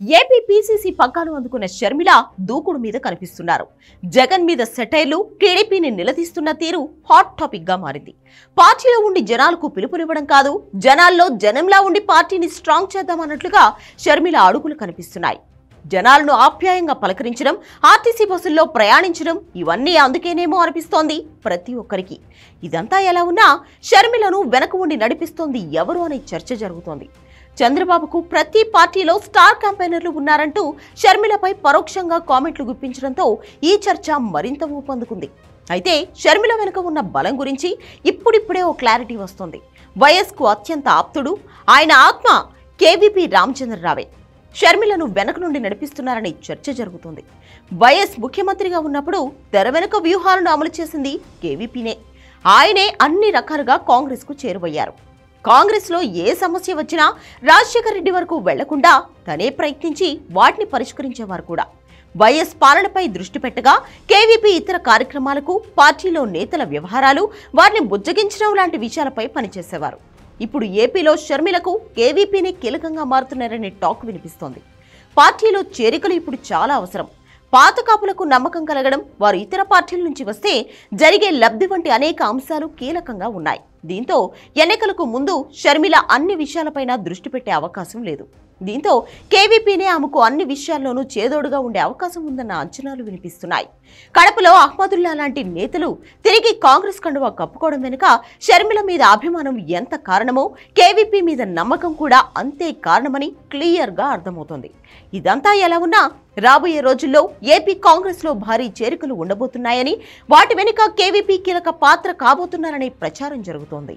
AP PCC పగ్గాలు అందుకున్న షర్మిల దూకుడు మీద కనిపిస్తున్నారు. జగన్ మీద సెటైర్లు టీడీపీని నిలదీస్తున్న తీరు హాట్ టాపిక్గా మారింది. పార్టీలో ఉండి జనాలకు పిలుపునివ్వడం కాదు జనాల్లో జనంలా ఉండి పార్టీని స్ట్రాంగ్ చేద్దామన్నట్లుగా షర్మిల అడుగులు కనిపిస్తున్నాయి. జనాలను ఆప్యాయంగా పలకరించడం ఆర్టీసీ బస్సుల్లో ప్రయాణించడం ఇవన్నీ అందుకేనేమో అనిపిస్తోంది ప్రతి ఒక్కరికి. ఇదంతా ఎలా ఉన్నా షర్మిలను వెనక ఉండి నడిపిస్తోంది ఎవరు అనే చర్చ జరుగుతోంది. చంద్రబాబుకు ప్రతి పార్టీలో స్టార్ క్యాంపెయినర్లు ఉన్నారంటూ షర్మిలపై పరోక్షంగా కామెంట్లు గుప్పించడంతో ఈ చర్చ మరింత ఊపందుకుంది. అయితే షర్మిల వెనుక ఉన్న బలం గురించి ఇప్పుడిప్పుడే ఓ క్లారిటీ వస్తుంది. వైఎస్కు అత్యంత ఆప్తుడు ఆయన ఆత్మ కేవీపీ రామచంద్రరావే. షర్మిలను వెనక నుండి నడిపిస్తున్నారని చర్చ జరుగుతుంది. వైఎస్ ముఖ్యమంత్రిగా ఉన్నప్పుడు తెర వెనుక వ్యూహాలను అమలు చేసింది కేవీపీనే. ఆయనే అన్ని రకాలుగా కాంగ్రెస్కు చేరువయ్యారు. కాంగ్రెస్లో ఏ సమస్య వచ్చినా రాజశేఖర రెడ్డి వరకు వెళ్ళకుండా తనే ప్రయత్నించి వాటిని పరిష్కరించేవారు కూడా. వైఎస్ పాలనపై దృష్టి పెట్టగా కేవీపీ ఇతర కార్యక్రమాలకు పార్టీలో నేతల వ్యవహారాలు వారిని బుజ్జగించడం లాంటి విషయాలపై పనిచేసేవారు. ఇప్పుడు ఏపీలో షర్మిలకు కేవీపీనే కీలకంగా మారుతున్నారనే టాక్ వినిపిస్తోంది. పార్టీలో చేరికలు ఇప్పుడు చాలా అవసరం. పాత కాపులకు నమ్మకం కలగడం వారు ఇతర పార్టీల నుంచి వస్తే జరిగే లబ్ధి వంటి అనేక అంశాలు కీలకంగా ఉన్నాయి. దీంతో ఎన్నికలకు ముందు షర్మిల అన్ని విషయాలపైన దృష్టి పెట్టే అవకాశం లేదు. దీంతో కేవీపీనే ఆమెకు అన్ని విషయాల్లోనూ చేదోడుగా ఉండే అవకాశం ఉందన్న అంచనాలు వినిపిస్తున్నాయి. కడపలో అహ్మదుల్లా లాంటి నేతలు తిరిగి కాంగ్రెస్ కండువా కప్పుకోవడం వెనుక షర్మిల మీద అభిమానం ఎంత కారణమో కేవీపీ మీద నమ్మకం కూడా అంతే కారణమని క్లియర్గా అర్థమవుతోంది. ఇదంతా ఎలా ఉన్నా రాబోయే రోజుల్లో ఏపీ కాంగ్రెస్లో భారీ చేరికలు ఉండబోతున్నాయని వాటి వెనుక కేవీపీ కీలక పాత్ర కాబోతున్నారనే ప్రచారం జరుగుతోంది.